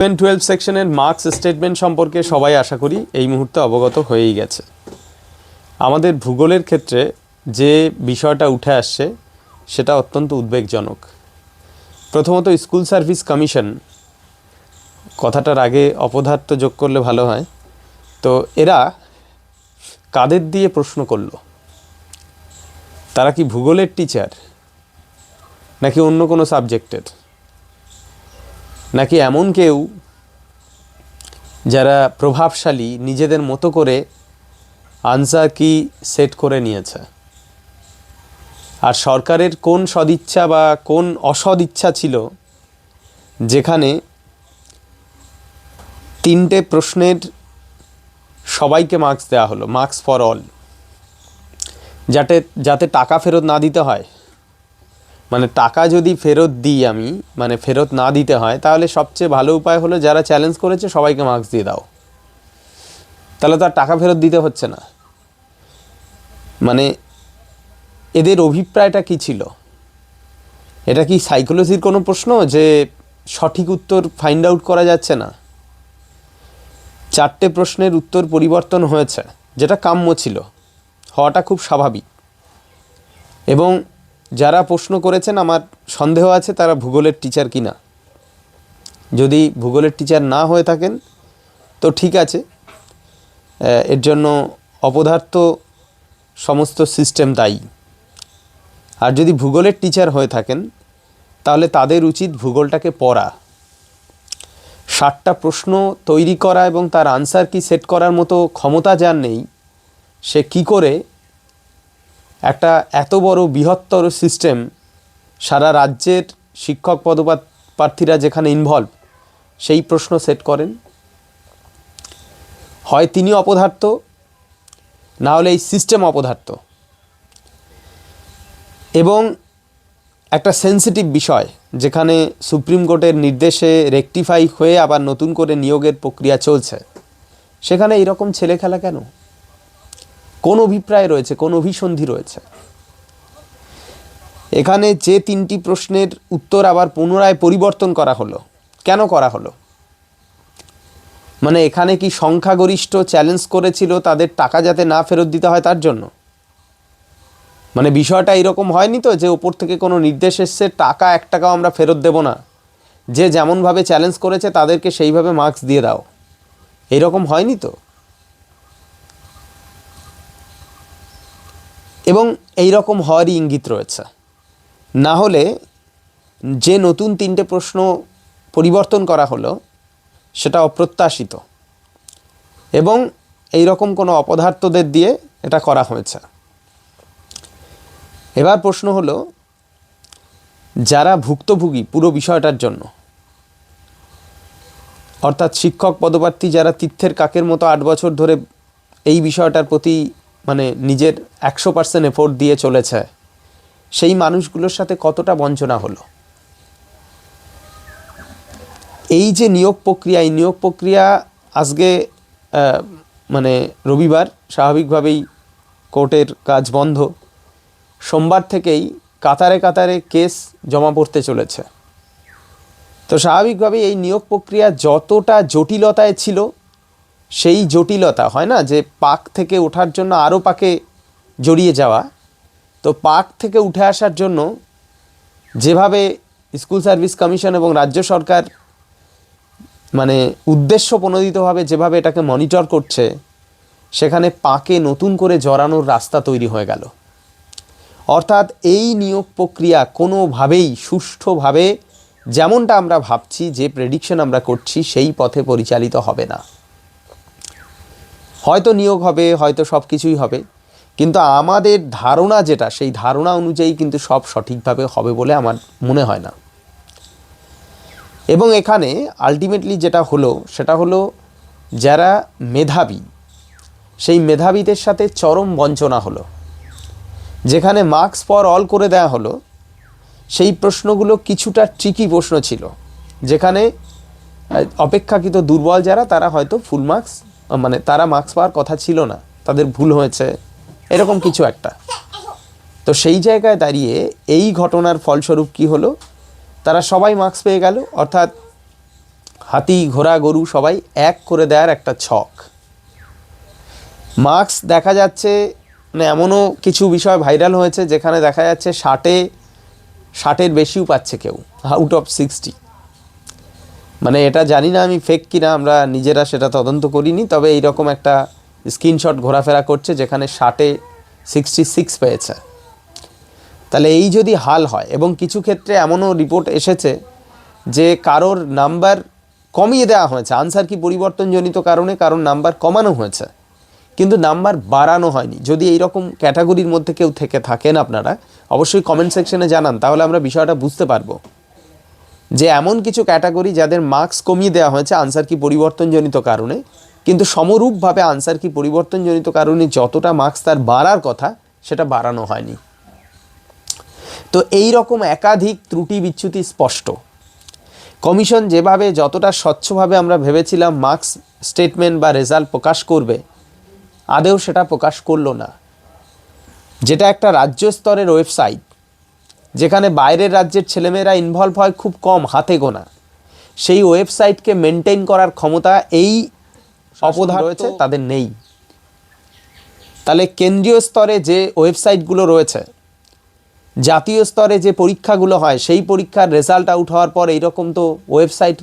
Eleven twelve সেকশনের marks statement সম্পর্কে সবাই আশা করি এই মুহূর্তে অবগত হয়েই গেছে। আমাদের ভূগোলের ক্ষেত্রে যে বিষয়টা উঠে আসছে, সেটা অত্যন্ত উদ্বেগজনক। প্রথমত স্কুল সার্ভিস কমিশন কথাটার আগে অপদার্থ যোগ করলে ভালো হয়। তো এরা কাদের দিয়ে প্রশ্ন করল? তারা কি ভূগোলের টিচার নাকি অন্য কোনো সাবজেক্টের নাকি এমন কেউ যারা প্রভাবশালী নিজেদের মতো করে আনসার কি সেট করে নিয়েছে? আর সরকারের কোন সদিচ্ছা বা কোন অসদিচ্ছা ছিল যেখানে তিনটে প্রশ্নের সবাইকে মার্কস দেওয়া হলো মার্কস ফর অল যাতে যাতে টাকা ফেরত না দিতে হয়? মানে টাকা যদি ফেরত দিই আমি মানে ফেরত না দিতে হয়, তাহলে সবচেয়ে ভালো উপায় হলো যারা চ্যালেঞ্জ করেছে সবাইকে মার্কস দিয়ে দাও। তাহলে তো আর টাকা ফেরত দিতে হচ্ছে না। মানে এদের অভিপ্রায়টা কি ছিল? এটা কি সাইকোলজির কোনো প্রশ্ন যে সঠিক উত্তর ফাইন্ড আউট করা যাচ্ছে না? চারটে প্রশ্নের উত্তর পরিবর্তন হয়েছে, যেটা কাম্য ছিল। হওয়াটা খুব স্বাভাবিক। এবং যারা প্রশ্ন করেছেন, আমার সন্দেহ আছে তারা ভূগোলের টিচার কি না যদি ভূগোলের টিচার না হয়ে থাকেন, তো ঠিক আছে। এর জন্য অপদার্থ সমস্ত সিস্টেম দায়ী। আর যদি ভূগোলের টিচার হয়ে থাকেন, তাহলে তাদের উচিত ভূগোলটাকে পড়া। ষাটটা প্রশ্ন তৈরি করা এবং তার আনসার কি সেট করার মতো ক্ষমতা যার নেই, সে কি করে একটা এত বড় বৃহত্তর সিস্টেম সারা রাজ্যের শিক্ষক পদপাত প্রার্থীরা যেখানে ইনভলভ সেই প্রশ্ন সেট করেন। হয় তিনি অপদার্থ, না হলে এই সিস্টেম অপদার্থ। এবং একটা সেন্সিটিভ বিষয়, যেখানে সুপ্রিম কোর্টের নির্দেশে রেকটিফাই হয়ে আবার নতুন করে নিয়োগের প্রক্রিয়া চলছে। সেখানে এরকম ছেলে খেলা কেন? কোন অভিপ্রায় রয়েছে, কোন অভিসন্ধি রয়েছে? এখানে যে তিনটি প্রশ্নের উত্তর আবার পুনরায় পরিবর্তন করা হলো, কেন করা হলো? মানে এখানে কি সংখ্যাগরিষ্ঠ চ্যালেঞ্জ করেছিল তাদের টাকা যাতে না ফেরত দিতে হয় তার জন্য? মানে বিষয়টা এরকম হয়নি তো যে ওপর থেকে কোনো নির্দেশ এসছে, টাকা এক টাকাও আমরা ফেরত দেব না। যে যেমনভাবে চ্যালেঞ্জ করেছে তাদেরকে সেইভাবে মার্কস দিয়ে দাও। এরকম হয়নি তো? এবং এই রকম হওয়ারই ইঙ্গিত রয়েছে। না হলে যে নতুন তিনটে প্রশ্ন পরিবর্তন করা হলো, সেটা অপ্রত্যাশিত। এবং এই রকম কোনো অপদার্থদের দিয়ে এটা করা হয়েছে। এবার প্রশ্ন হলো, যারা ভুক্তভোগী পুরো বিষয়টার জন্য, অর্থাৎ শিক্ষক পদপ্রার্থী যারা তীর্থের কাকের মতো আট বছর ধরে এই বিষয়টার প্রতি মানে নিজের একশো পার্সেন্ট এফোর্ট দিয়ে চলেছে, সেই মানুষগুলোর সাথে কতটা বঞ্চনা হলো? এই যে নিয়োগ প্রক্রিয়া, এই নিয়োগ প্রক্রিয়া আজকে মানে রবিবার, স্বাভাবিকভাবেই কোর্টের কাজ বন্ধ। সোমবার থেকেই কাতারে কাতারে কেস জমা পড়তে চলেছে। তো স্বাভাবিকভাবেই এই নিয়োগ প্রক্রিয়া যতটা জটিলতায় ছিল সেই জটিলতা, হয় না? যে পাক থেকে ওঠার জন্য আরও পাকে জড়িয়ে যাওয়া। তো পাক থেকে উঠে আসার জন্য যেভাবে স্কুল সার্ভিস কমিশন এবং রাজ্য সরকার মানে উদ্দেশ্য প্রণোদিতভাবে যেভাবে এটাকে মনিটর করছে, সেখানে পাকে নতুন করে জড়ানোর রাস্তা তৈরি হয়ে গেল। অর্থাৎ এই নিয়োগ প্রক্রিয়া কোনোভাবেই সুষ্ঠুভাবে যেমনটা আমরা ভাবছি, যে প্রেডিকশন আমরা করছি, সেই পথে পরিচালিত হবে না। হয়তো নিয়োগ হবে, হয়তো সব কিছুই হবে। কিন্তু আমাদের ধারণা যেটা, সেই ধারণা অনুযায়ী কিন্তু সব সঠিকভাবে হবে বলে আমার মনে হয় না। এবং এখানে আলটিমেটলি যেটা হলো, সেটা হলো যারা মেধাবী, সেই মেধাবীদের সাথে চরম বঞ্চনা হলো। যেখানে মার্কস ফর অল করে দেওয়া হলো, সেই প্রশ্নগুলো কিছুটা ট্রিকি প্রশ্ন ছিল। যেখানে অপেক্ষাকৃত দুর্বল যারা, তারা হয়তো ফুল মার্কস মানে তারা মার্কস পাওয়ার কথা ছিল না, তাদের ভুল হয়েছে, এরকম কিছু একটা। তো সেই জায়গায় দাঁড়িয়ে এই ঘটনার ফলস্বরূপ কি হলো? তারা সবাই মার্কস পেয়ে গেল, অর্থাৎ হাতি, ঘোড়া, গরু সবাই এক করে দেওয়ার একটা ছক। মার্কস দেখা যাচ্ছে মানে এমনও কিছু বিষয় ভাইরাল হয়েছে যেখানে দেখা যাচ্ছে ষাটে, ষাটের বেশিও পাচ্ছে কেউ আউট অফ সিক্সটি মানে এটা জানি না আমি ফেক কিনা, আমরা নিজেরা সেটা তদন্ত করিনি, তবে এইরকম একটা স্ক্রিনশট ঘোরাফেরা করছে যেখানে ষাটে সিক্সটি সিক্স পেয়েছে। তাহলে এই যদি হাল হয়, এবং কিছু ক্ষেত্রে এমনও রিপোর্ট এসেছে যে কারোর নাম্বার কমিয়ে দেওয়া হয়েছে আনসার কি পরিবর্তনজনিত কারণে কারোর নাম্বার কমানো হয়েছে, কিন্তু নাম্বার বাড়ানো হয়নি। যদি এই রকম ক্যাটাগরির মধ্যে কেউ থেকে থাকেন আপনারা, অবশ্যই কমেন্ট সেকশনে জানান, তাহলে আমরা বিষয়টা বুঝতে পারব। যে এমন কিছু ক্যাটাগরি যাদের মার্কস কমিয়ে দেওয়া হয়েছে আনসার কি পরিবর্তনজনিত কারণে, কিন্তু সমরূপভাবে আনসার কি পরিবর্তনজনিত কারণে যতটা মার্কস তার বাড়ার কথা, সেটা বাড়ানো হয়নি। তো এই রকম একাধিক ত্রুটি বিচ্যুতি স্পষ্ট। কমিশন যেভাবে যতটা স্বচ্ছভাবে আমরা ভেবেছিলাম মার্কস স্টেটমেন্ট বা রেজাল্ট প্রকাশ করবে আদেও সেটা প্রকাশ করল না। যেটা একটা রাজ্য স্তরের ওয়েবসাইট যেখানে বাইরের রাজ্যের ছেলেমেয়েরা ইনভলভ হয় খুব কম হাতে গোনা। সেই ওয়েবসাইটকে মেনটেন করার ক্ষমতা এই অপধান রয়েছে? তাদের নেই। তাহলে কেন্দ্রীয় স্তরে যে ওয়েবসাইটগুলো রয়েছে জাতীয় স্তরে যে পরীক্ষাগুলো হয় সেই পরীক্ষার রেজাল্ট আউট হওয়ার পর এইরকম তো ওয়েবসাইট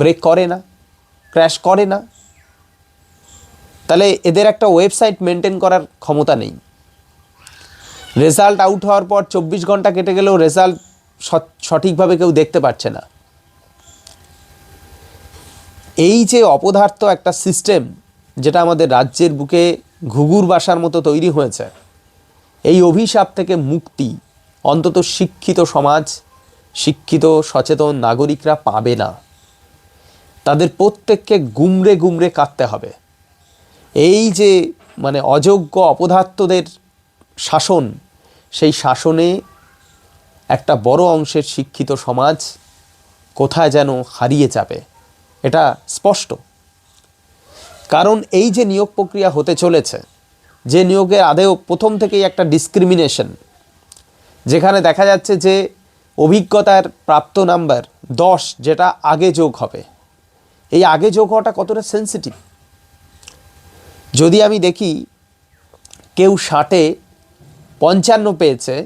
ব্রেক করে না ক্র্যাশ করে না। তাহলে এদের একটা ওয়েবসাইট মেনটেন করার ক্ষমতা নেই। রেজাল্ট আউট হওয়ার পর চব্বিশ ঘণ্টা কেটে গেলেও রেজাল্ট সঠিকভাবে কেউ দেখতে পাচ্ছে না। এই যে অপদার্থ একটা সিস্টেম যেটা আমাদের রাজ্যের বুকে ঘুঘুর বাসার মতো তৈরি হয়েছে, এই অভিশাপ থেকে মুক্তি অন্তত শিক্ষিত সমাজ, শিক্ষিত সচেতন নাগরিকরা পাবে না। তাদের প্রত্যেককে গুমরে গুমরে কাটতে হবে। এই যে মানে অযোগ্য অপদার্থদের শাসন সেই শাসনে একটা বড় অংশের শিক্ষিত সমাজ কোথায় যেন হারিয়ে যাবে, এটা স্পষ্ট। কারণ এই যে নিয়োগ প্রক্রিয়া হতে চলেছে, যে নিয়োগের আদেও প্রথম থেকেই একটা ডিসক্রিমিনেশন যেখানে দেখা যাচ্ছে যে অভিজ্ঞতার প্রাপ্ত নাম্বার দশ যেটা আগে যোগ হবে। এই আগে যোগ হওয়াটা কতটা সেন্সিটিভ যদি আমি দেখি, কেউ ষাটে পঞ্চান্ন পেয়েছে।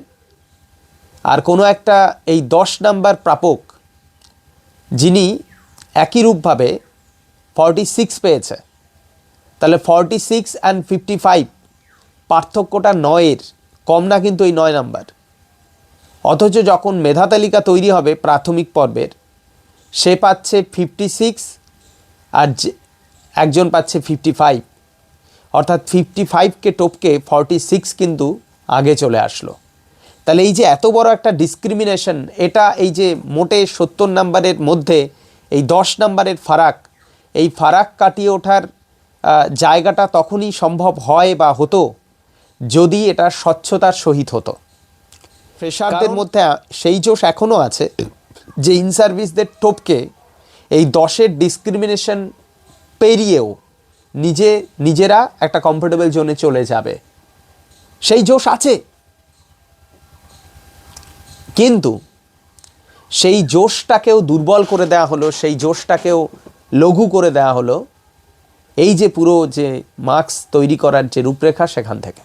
আর কোনো একটা এই দশ নাম্বার প্রাপক, যিনি একই রূপভাবে ফর্টি সিক্স পেয়েছে। তাহলে forty six and fifty five পার্থক্যটা নয়ের, কম না কিন্তু এই নয় নাম্বার। অথচ যখন মেধা তালিকা তৈরি হবে প্রাথমিক পর্বের, সে পাচ্ছে ফিফটি সিক্স আর একজন পাচ্ছে ফিফটি ফাইভ অর্থাৎ ফিফটি ফাইভকে টপকে ফর্টি সিক্স কিন্তু আগে চলে আসলো। তাহলে এই যে এত বড় একটা ডিসক্রিমিনেশন এটা এই যে মোটে সত্তর নাম্বারের মধ্যে এই দশ নাম্বারের ফারাক এই ফারাক কাটিয়ে ওঠার জায়গাটা তখনই সম্ভব হয় বা হতো যদি এটা স্বচ্ছতার সহিত হতো। ফ্রেশারদের মধ্যে সেই জোশ এখনও আছে যে ইন সার্ভিসদের টপকে এই দশের ডিসক্রিমিনেশন পেরিয়েও নিজে নিজেরা একটা কমফোর্টেবল জোনে চলে যাবে। সেই জোশ আছে। কিন্তু সেই জোশটাকেও দুর্বল করে দেওয়া হলো, সেই জোশটাকেও লঘু করে দেওয়া হলো, এই যে পুরো যে মার্কস তৈরি করার যে রূপরেখা সেখান থেকে।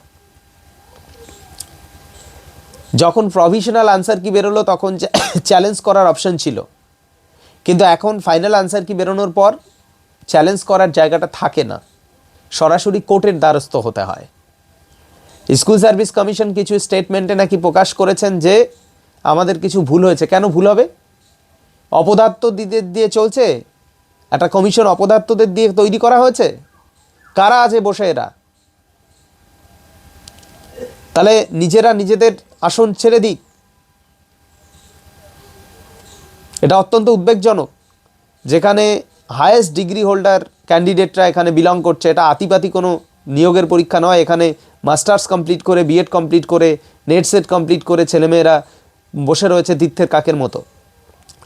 যখন প্রভিশনাল আনসার কি বেরোলো তখন চ্যালেঞ্জ করার অপশন ছিল। কিন্তু এখন ফাইনাল আনসার কি বেরোনোর পর চ্যালেঞ্জ করার জায়গাটা থাকে না। সরাসরি কোর্টের দ্বারস্থ হতে হয়। স্কুল সার্ভিস কমিশন কিছু স্টেটমেন্টে নাকি প্রকাশ করেছেন যে আমাদের কিছু ভুল হয়েছে। কেন ভুল হবে? অপদার্থ দিদের দিয়ে চলছে? একটা কমিশন অপদার্থদের দিয়ে তৈরি করা হয়েছে? কারা আছে বসে এরা? তাহলে নিজেরা নিজেদের আসন ছেড়ে দিক। এটা অত্যন্ত উদ্বেগজনক। যেখানে হায়েস্ট ডিগ্রি হোল্ডার ক্যান্ডিডেটরা এখানে বিলং করছে, এটা আতিপাতি কোনো নিয়োগের পরীক্ষা নয়, এখানে মাস্টার্স কমপ্লিট করে বিএড কমপ্লিট করে নেট সেট কমপ্লিট করে ছেলেমেয়েরা বসে রয়েছে তীর্থের কাকের মতো।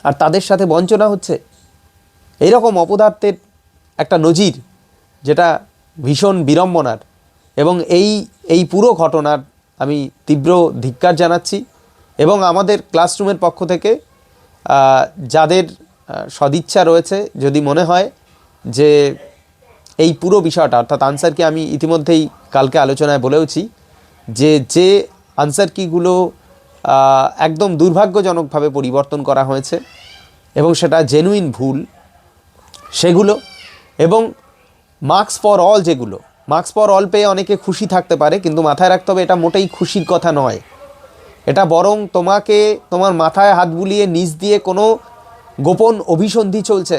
আর তাদের সাথে বঞ্চনা হচ্ছে। এইরকম অপদার্থের একটা নজির, যেটা ভীষণ বিড়ম্বনার। এবং এই এই পুরো ঘটনার আমি তীব্র ধিক্কার জানাচ্ছি। এবং আমাদের ক্লাসরুমের পক্ষ থেকে যাদের সদিচ্ছা রয়েছে, যদি মনে হয় যে এই পুরো বিষয়টা, অর্থাৎ আনসার কি আমি ইতিমধ্যেই কালকে আলোচনায় বলেওছি যে যে আনসার কিগুলো একদম দুর্ভাগ্যজনকভাবে পরিবর্তন করা হয়েছে এবং সেটা জেনুইন ভুল, সেগুলো এবং মার্কস ফর অল যেগুলো মার্কস ফর অল পেয়ে অনেকে খুশি থাকতে পারে, কিন্তু মাথায় রাখতে হবে এটা মোটেই খুশির কথা নয়। এটা বরং তোমাকে, তোমার মাথায় হাত বুলিয়ে নিচ দিয়ে কোনো গোপন অভিসন্ধি চলছে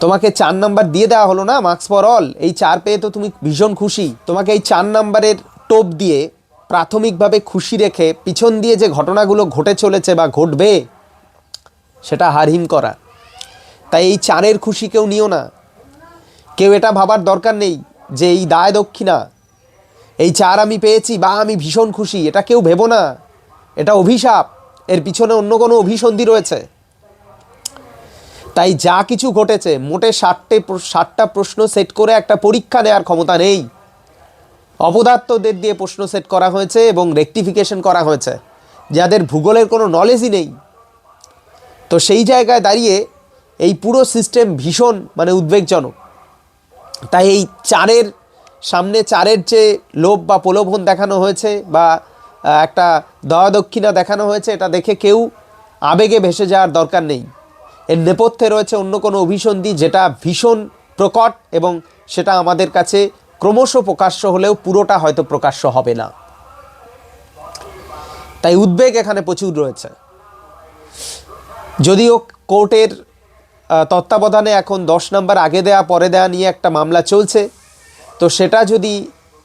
তোমাকে চার নাম্বার দিয়ে দেওয়া হলো না মার্কস ফর অল এই চার পেয়ে তো তুমি ভীষণ খুশি। তোমাকে এই চার নাম্বারের টোপ দিয়ে প্রাথমিকভাবে খুশি রেখে পিছন দিয়ে যে ঘটনাগুলো ঘটে চলেছে বা ঘটবে, সেটা হারহিম করা। তাই এই চারের খুশি কেউ নিও না। কেউ এটা ভাবার দরকার নেই যে এই দায় দক্ষিণা, এই চার আমি পেয়েছি বা আমি ভীষণ খুশি, এটা কেউ ভেবো না। এটা অভিশাপ। এর পিছনে অন্য কোনো অভিসন্ধি রয়েছে। তাই যা কিছু ঘটেছে, মোটে ষাটটে ষাটটা প্রশ্ন সেট করে একটা পরীক্ষা নেওয়ার ক্ষমতা নেই। অপদার্থদের দিয়ে প্রশ্ন সেট করা হয়েছে এবং রেকটিফিকেশন করা হয়েছে। যাদের ভূগোলের কোনো নলেজই নেই। তো সেই জায়গায় দাঁড়িয়ে এই পুরো সিস্টেম ভীষণ মানে উদ্বেগজনক। তাই এই চারের সামনে চারের যে লোভ বা প্রলোভন দেখানো হয়েছে বা একটা দয়া দক্ষিণা দেখানো হয়েছে, এটা দেখে কেউ আবেগে ভেসে যাওয়ার দরকার নেই। এর নেপথ্যে রয়েছে অন্য কোনো অভিসন্ধি যেটা ভীষণ প্রকট এবং সেটা আমাদের কাছে ক্রমশ প্রকাশ্য হলেও পুরোটা হয়তো প্রকাশ্য হবে না। তাই উদ্বেগ এখানে প্রচুর রয়েছে। যদিও কোর্টের তত্ত্বাবধানে এখন দশ নম্বর আগে দেয়া, পরে দেয়া নিয়ে একটা মামলা চলছে। তো সেটা যদি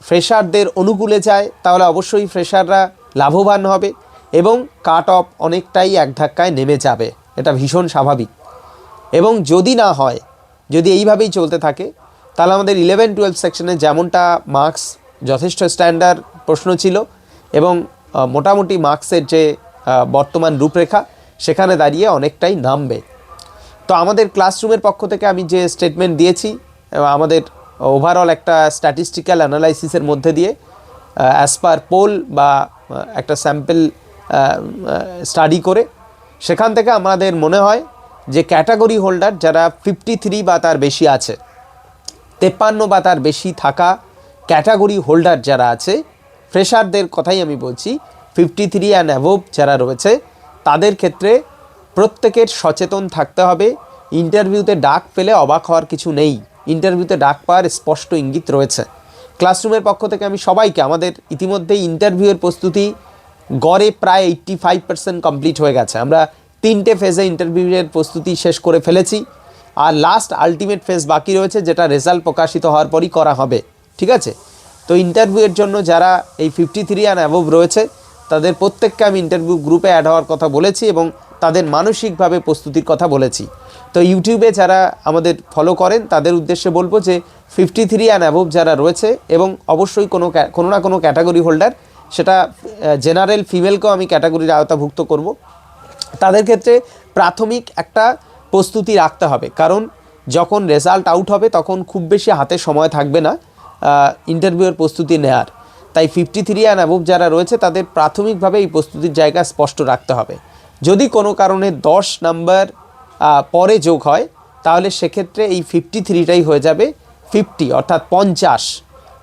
ফ্রেশারদের অনুকূলে যায়, তাহলে অবশ্যই ফ্রেশাররা লাভবান হবে এবং কাট অফ অনেকটাই এক ধাক্কায় নেমে যাবে। এটা ভীষণ স্বাভাবিক। এবং যদি না হয়, যদি এইভাবেই চলতে থাকে, তাহলে আমাদের ইলেভেন টুয়েলভ সেকশনে যেমনটা মার্কস যথেষ্ট স্ট্যান্ডার্ড প্রশ্ন ছিল এবং মোটামুটি মার্কসের যে বর্তমান রূপরেখা, সেখানে দাঁড়িয়ে অনেকটাই নামবে। তো আমাদের ক্লাসরুমের পক্ষ থেকে আমি যে স্টেটমেন্ট দিয়েছি আমাদের ওভারঅল একটা স্ট্যাটিস্টিক্যাল অ্যানালাইসিসের মধ্যে দিয়ে অ্যাজ পার পোল বা একটা স্যাম্পেল স্টাডি করে সেখান থেকে আমাদের মনে হয় যে ক্যাটাগরি হোল্ডার যারা ফিফটি থ্রি বা তার বেশি আছে, তেপ্পান্ন বা তার বেশি থাকা ক্যাটাগরি হোল্ডার যারা আছে, ফ্রেশারদের কথাই আমি বলছি ফিফটি থ্রি অ্যান্ড অ্যাভোভ যারা রয়েছে, তাদের ক্ষেত্রে প্রত্যেকের সচেতন থাকতে হবে। ইন্টারভিউতে ডাক পেলে অবাক হওয়ার কিছু নেই। ইন্টারভিউতে ডাক পাওয়ার স্পষ্ট ইঙ্গিত রয়েছে। ক্লাসরুমের পক্ষ থেকে আমি সবাইকে, আমাদের ইতিমধ্যেই ইন্টারভিউয়ের প্রস্তুতি গড়ে প্রায় এইট্টি ফাইভ পার্সেন্ট কমপ্লিট হয়ে গেছে। আমরা তিনটে ফেজে ইন্টারভিউয়ের প্রস্তুতি শেষ করে ফেলেছি। আর লাস্ট আলটিমেট ফেজ বাকি রয়েছে, যেটা রেজাল্ট প্রকাশিত হওয়ার পরই করা হবে। ঠিক আছে? তো ইন্টারভিউয়ের জন্য যারা এই ফিফটি থ্রি অ্যান্ড অ্যাবভ রয়েছে, তাদের প্রত্যেককে আমি ইন্টারভিউ গ্রুপে অ্যাড হওয়ার কথা বলেছি এবং তাদের মানসিকভাবে প্রস্তুতির কথা বলেছি। তো ইউটিউবে যারা আমাদের ফলো করেন, তাদের উদ্দেশ্যে বলব যে ফিফটি থ্রি অ্যান্ড অ্যাবভ যারা রয়েছে এবং অবশ্যই কোনো কোনো না কোনো ক্যাটাগরি হোল্ডার সেটা জেনারেল ফিমেলকেও আমি ক্যাটাগরির আওতাভুক্ত করব। তাদের ক্ষেত্রে প্রাথমিক একটা প্রস্তুতি রাখতে হবে। কারণ যখন রেজাল্ট আউট হবে, তখন খুব বেশি হাতে সময় থাকবে না ইন্টারভিউয়ের প্রস্তুতি নেয়ার। তাই ফিফটি থ্রি অ্যান্ড অ্যাবভ যারা রয়েছে, তাদের প্রাথমিকভাবে এই প্রস্তুতির জায়গা স্পষ্ট রাখতে হবে। যদি কোনো কারণে দশ নাম্বার পরে যোগ হয়, তাহলে সেক্ষেত্রে এই ফিফটি থ্রিটাই হয়ে যাবে ফিফটি অর্থাৎ পঞ্চাশ।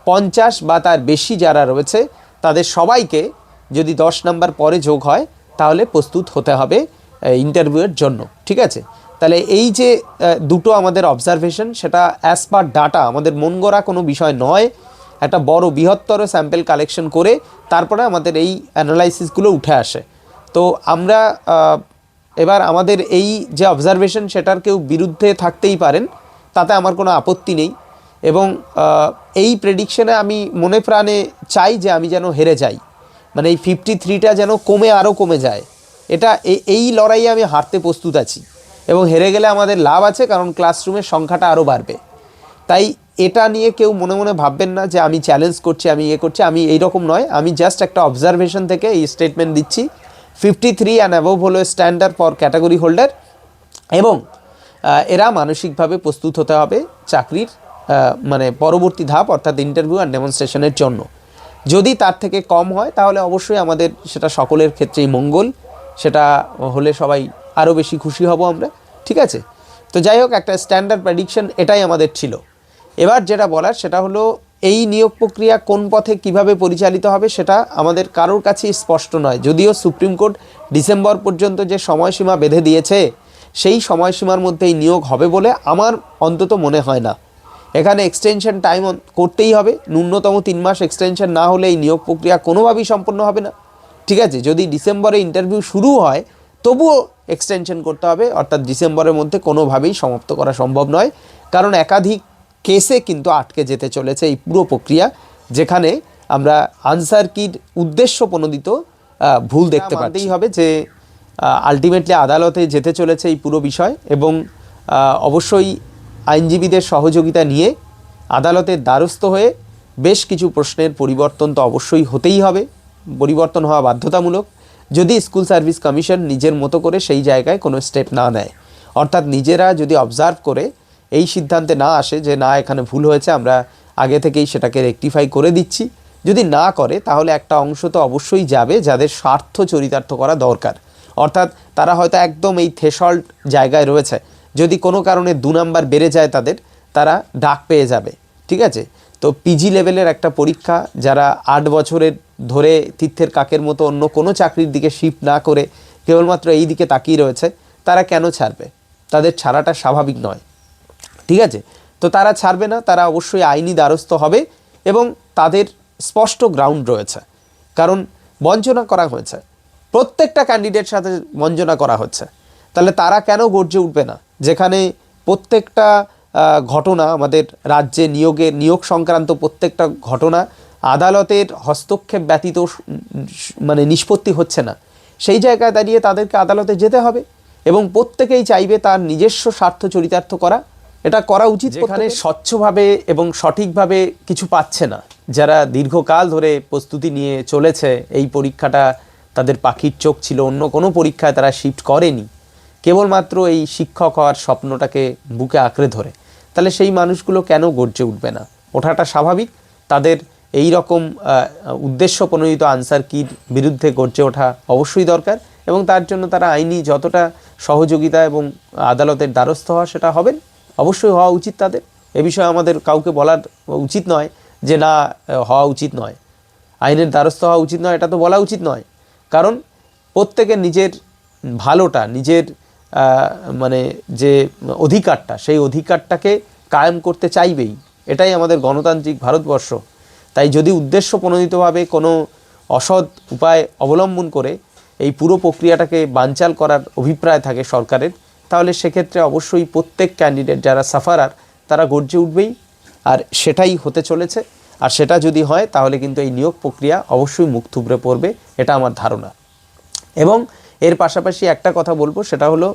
পঞ্চাশ বা তার বেশি যারা রয়েছে তাদের সবাইকে যদি দশ নাম্বার পরে যোগ হয়, তাহলে প্রস্তুত হতে হবে ইন্টারভিউয়ের জন্য, ঠিক আছে? তাহলে এই যে দুটো আমাদের অবজারভেশন সেটা অ্যাজ পার ডাটা আমাদের মন গড়া কোনো বিষয় নয়, একটা বড় বৃহত্তর স্যাম্পেল কালেকশন করে তারপরে আমাদের এই অ্যানালাইসিসগুলো উঠে আসে। তো আমরা এবার আমাদের এই যে অবজারভেশন সেটার কেউ বিরুদ্ধে থাকতেই পারেন, তাতে আমার কোনো আপত্তি নেই। এবং এই প্রেডিকশনে আমি মনে প্রাণে চাই যে আমি যেন হেরে যাই। মানে এই ফিফটি থ্রিটা যেন কমে আরও কমে যায়। এটা এই লড়াইয়ে আমি হারতে প্রস্তুত আছি। এবং হেরে গেলে আমাদের লাভ আছে, কারণ ক্লাসরুমের সংখ্যাটা আরও বাড়বে। তাই এটা নিয়ে কেউ মনে মনে ভাববেন না যে আমি চ্যালেঞ্জ করছি, আমি ইয়ে করছি, আমি এই রকম নয়। আমি জাস্ট একটা অবজারভেশন থেকে এই স্টেটমেন্ট দিচ্ছি। ফিফটি থ্রি অ্যান্ড অ্যাবভ হলো স্ট্যান্ডার্ড ফর ক্যাটাগরি হোল্ডার এবং এরা মানসিকভাবে প্রস্তুত হতে হবে চাকরির মানে পরবর্তী ধাপ অর্থাৎ ইন্টারভিউ অ্যান্ড ডেমনস্ট্রেশনের জন্য। যদি তার থেকে কম হয়, তাহলে অবশ্যই আমাদের সেটা সকলের ক্ষেত্রেই মঙ্গল। সেটা হলে সবাই আরও বেশি খুশি হব আমরা, ঠিক আছে? তো যাই হোক, একটা স্ট্যান্ডার্ড প্রেডিকশন এটাই আমাদের ছিল। এবার যেটা বলার, সেটা হলো এই নিয়োগ প্রক্রিয়া কোন পথে কীভাবে পরিচালিত হবে সেটা আমাদের কারোর কাছে স্পষ্ট নয়। যদিও সুপ্রিম কোর্ট ডিসেম্বর পর্যন্ত যে সময়সীমা বেঁধে দিয়েছে, সেই সময়সীমার মধ্যে এই নিয়োগ হবে বলে আমার অন্তত মনে হয় না। এখানে এক্সটেনশন টাইম করতেই হবে। ন্যূনতম তিন মাস এক্সটেনশন না হলে এই নিয়োগ প্রক্রিয়া কোনোভাবেই সম্পন্ন হবে না। ঠিক আছে যদি ডিসেম্বরে ইন্টারভিউ শুরু হয় তবুও এক্সটেনশন করতে হবে। অর্থাৎ ডিসেম্বরের মধ্যে কোনোভাবেই সমাপ্ত করা সম্ভব নয়। কারণ একাধিক কেসে কিন্তু আটকে যেতে চলেছে এই পুরো প্রক্রিয়া যেখানে আমরা আনসার কির উদ্দেশ্য প্রণোদিত ভুল দেখতে পারতেই হবে যে আলটিমেটলি আদালতে যেতে চলেছে এই পুরো বিষয় এবং অবশ্যই আইনজীবীদের সহযোগিতা নিয়ে আদালতের দ্বারস্থ হয়ে বেশ কিছু প্রশ্নের পরিবর্তন তো অবশ্যই হতেই হবে। পরিবর্তন হওয়া বাধ্যতামূলক। যদি স্কুল সার্ভিস কমিশন নিজের মতো করে সেই জায়গায় কোনো স্টেপ না নেয়, অর্থাৎ নিজেরা যদি অবজার্ভ করে এই সিদ্ধান্তে না আসে যে না, এখানে ভুল হয়েছে, আমরা আগে থেকেই সেটাকে রেকটিফাই করে দিচ্ছি, যদি না করে, তাহলে একটা অংশ তো অবশ্যই যাবে যাদের স্বার্থ চরিতার্থ করা দরকার। অর্থাৎ তারা হয়তো একদম এই থ্রেশল্ড জায়গায় রয়েছে। যদি কোনো কারণে দু নাম্বার বেড়ে যায় তাদের, তারা ডাক পেয়ে যাবে, ঠিক আছে? তো পিজি লেভেলের একটা পরীক্ষা, যারা আট বছরের ধরে তীর্থের কাকের মতো অন্য কোনো চাকরির দিকে শিফট না করে কেবলমাত্র এই দিকে তাকিয়ে রয়েছে, তারা কেন ছাড়বে? তাদের ছাড়াটা স্বাভাবিক নয়, ঠিক আছে? তো তারা ছাড়বে না, তারা অবশ্যই আইনি দ্বারস্থ হবে এবং তাদের স্পষ্ট গ্রাউন্ড রয়েছে, কারণ বঞ্চনা করা হয়েছে। প্রত্যেকটা ক্যান্ডিডেট সাথে বঞ্চনা করা হচ্ছে। তাহলে তারা কেন গর্জে উঠবে না? যেখানে প্রত্যেকটা ঘটনা আমাদের রাজ্যে নিয়োগে নিয়োগ সংক্রান্ত প্রত্যেকটা ঘটনা আদালতের হস্তক্ষেপ ব্যতীত মানে নিষ্পত্তি হচ্ছে না। সেই জায়গায় দাঁড়িয়ে তাদেরকে আদালতে যেতে হবে এবং প্রত্যেকেই চাইবে তার নিজস্ব স্বার্থ চরিতার্থ করা। এটা করা উচিত এখানে স্বচ্ছভাবে এবং সঠিকভাবে কিছু পাচ্ছে না। যারা দীর্ঘকাল ধরে প্রস্তুতি নিয়ে চলেছে এই পরীক্ষাটা তাদের পাখির চোখ ছিল অন্য কোনো পরীক্ষায় তারা শিফট করেনি। কেবলমাত্র এই শিক্ষক হওয়ার স্বপ্নটাকে বুকে আঁকড়ে ধরে, তাহলে সেই মানুষগুলো কেন গর্জে উঠবে না? ওঠাটা স্বাভাবিক? তাদের এই রকম উদ্দেশ্য প্রণোদিত আনসার কির বিরুদ্ধে গর্জে ওঠা অবশ্যই দরকার এবং তার জন্য তারা আইনি যতটা সহযোগিতা এবং আদালতের দ্বারস্থ হওয়া সেটা হবেন, অবশ্যই হওয়া উচিত তাদের। এ বিষয়ে আমাদের কাউকে বলার উচিত নয় যে না হওয়া উচিত নয়। আইনের দ্বারস্থ হওয়া উচিত নয়, এটা তো বলা উচিত নয়। কারণ প্রত্যেকের নিজের ভালোটা, নিজের মানে যে অধিকারটা, সেই অধিকারটাকে কায়েম করতে চাইবেই। এটাই আমাদের গণতান্ত্রিক ভারতবর্ষ। তাই যদি উদ্দেশ্য প্রণোদিতভাবে কোনো অসৎ উপায় অবলম্বন করে এই পুরো প্রক্রিয়াটাকে বানচাল করার অভিপ্রায় থাকে সরকারের, তাহলে সেক্ষেত্রে অবশ্যই প্রত্যেক ক্যান্ডিডেট যারা সাফারার তারা গর্জে উঠবেই। আর সেটাই হতে চলেছে। আর সেটা যদি হয়, তাহলে কিন্তু এই নিয়োগ প্রক্রিয়া অবশ্যই মুখ থুবড়ে পড়বে, এটা আমার ধারণা। এবং এর পাশাপাশি একটা কথা বলব, সেটা হলো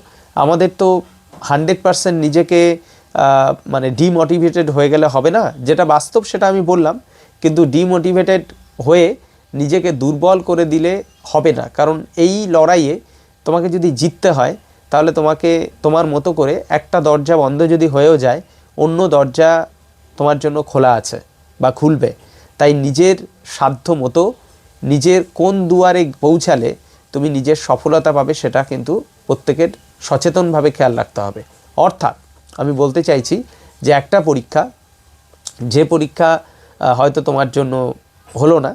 আমাদের তো হান্ড্রেড পারসেন্ট নিজেকে মানে ডিমোটিভেটেড হয়ে গেলে হবে না, যেটা বাস্তব সেটা আমি বললাম, কিন্তু ডিমোটিভেটেড হয়ে নিজেকে দুর্বল করে দিলে হবে না, কারণ এই লড়াইয়ে তোমাকে যদি জিততে হয়, তাহলে তোমাকে তোমার মতো করে একটা দরজা বন্ধ যদি হয়েও যায়, অন্য দরজা তোমার জন্য খোলা আছে বা খুলবে। তাই নিজের সাধ্য মতো নিজের কোন দুয়ারে পৌঁছালে তুমি নিজের সফলতা পাবে সেটা কিন্তু প্রত্যেকের সচেতনভাবে খেয়াল রাখতে হবে। অর্থাৎ আমি বলতে চাইছি যে একটা পরীক্ষা, যে পরীক্ষা হয়তো তোমার জন্য হলো না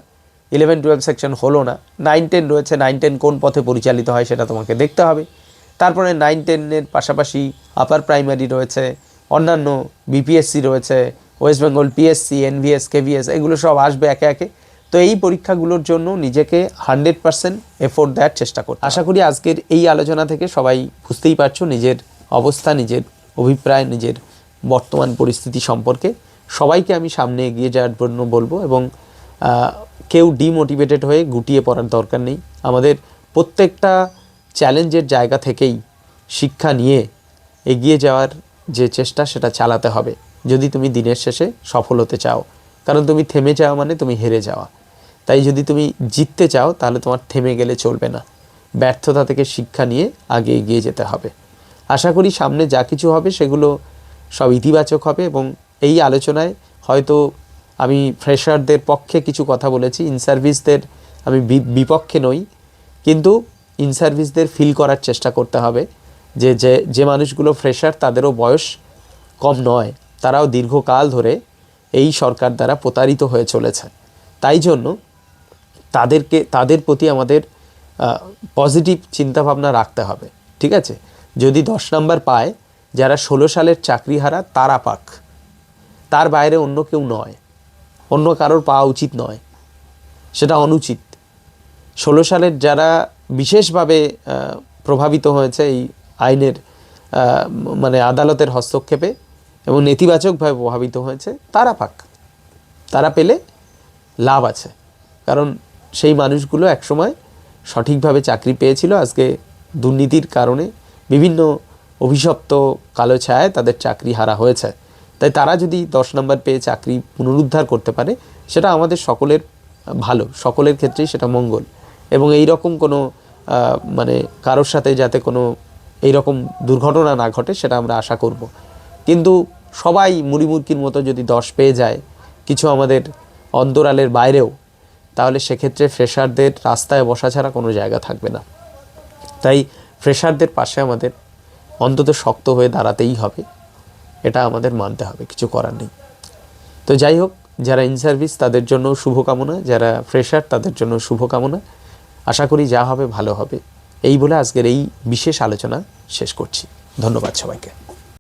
ইলেভেন টুয়েলভ সেকশন হলো না নাইন টেন রয়েছে নাইন টেন কোন পথে পরিচালিত হয় সেটা তোমাকে দেখতে হবে। তারপরে নাইন টেনের পাশাপাশি আপার প্রাইমারি রয়েছে, অন্যান্য বিপিএসসি রয়েছে West Bengal PSC NVS KVS এগুলো সব আসবে একে একে। তো এই পরীক্ষাগুলোর জন্য নিজেকে হান্ড্রেড পার্সেন্ট এফোর্ট দেওয়ার চেষ্টা করতে আশা করি আজকের এই আলোচনা থেকে সবাই বুঝতেই পারছ নিজের অবস্থা, নিজের অভিপ্রায়, নিজের বর্তমান পরিস্থিতি সম্পর্কে। সবাইকে আমি সামনে এগিয়ে যাওয়ার জন্য বলব এবং কেউ ডিমোটিভেটেড হয়ে গুটিয়ে পড়ার দরকার নেই। আমাদের প্রত্যেকটা চ্যালেঞ্জের জায়গা থেকেই শিক্ষা নিয়ে এগিয়ে যাওয়ার যে চেষ্টা, সেটা চালাতে হবে। যদি তুমি দিনের শেষে সফল হতে চাও, কারণ তুমি থেমে যাওয়া মানে তুমি হেরে যাওয়া। তাই যদি তুমি জিততে চাও, তাহলে তোমার থেমে গেলে চলবে না। ব্যর্থতা থেকে শিক্ষা নিয়ে আগে এগিয়ে যেতে হবে। আশা করি সামনে যা কিছু হবে, সেগুলো সব ইতিবাচক হবে এবং এই আলোচনায় হয়তো আমি ফ্রেশারদের পক্ষে কিছু কথা বলেছি ইন সার্ভিসদের আমি বিপক্ষে নই, কিন্তু ইন সার্ভিসদের ফিল করার চেষ্টা করতে হবে যে যে যে মানুষগুলো ফ্রেশার তাদেরও বয়স কম নয়। তারাও দীর্ঘকাল ধরে এই সরকার দ্বারা প্রতারিত হয়ে চলেছে তাই জন্য তাদেরকে, তাদের প্রতি আমাদের পজিটিভ চিন্তাভাবনা রাখতে হবে, ঠিক আছে? যদি দশ নাম্বার পায়, যারা ষোলো সালের চাকরিহারা, তারা পাক। তার বাইরে অন্য কেউ নয়। অন্য কারোর পাওয়া উচিত নয়। সেটা অনুচিত। ষোলো সালের যারা বিশেষভাবে প্রভাবিত হয়েছে এই আইনের মানে আদালতের হস্তক্ষেপে এবং নেতিবাচকভাবে প্রভাবিত হয়েছে, তারা পাক। তারা পেলে লাভ আছে। কারণ সেই মানুষগুলো একসময় সঠিকভাবে চাকরি পেয়েছিল। আজকে দুর্নীতির কারণে বিভিন্ন অভিশপ্ত কালো ছায়ায় তাদের চাকরি হারা হয়েছে। তাই তারা যদি দশ নম্বর পেয়ে চাকরি পুনরুদ্ধার করতে পারে, সেটা আমাদের সকলের ভালো, সকলের ক্ষেত্রেই সেটা মঙ্গল। এবং এই রকম কোনো মানে কারোর সাথে যাতে কোনো এই রকম দুর্ঘটনা না ঘটে, সেটা আমরা আশা করব। কিন্তু সবাই মুড়িমুরকির মতো যদি দশ পেয়ে যায়, কিছু আমাদের অন্তরালের বাইরেও তাহলে সেক্ষেত্রে ফ্রেশারদের রাস্তায় বসা ছাড়া কোনো জায়গা থাকবে না। তাই ফ্রেশারদের পাশে আমাদের অন্তত শক্ত হয়ে দাঁড়াতেই হবে। এটা আমাদের মানতে হবে, কিছু করার নেই। তো যাই হোক, যারা ইন সার্ভিস তাদের জন্য শুভকামনা, যারা ফ্রেশার তাদের জন্য শুভকামনা। আশা করি যা হবে ভালো হবে। এই বলে আজকের এই বিশেষ আলোচনা শেষ করছি। ধন্যবাদ সবাইকে।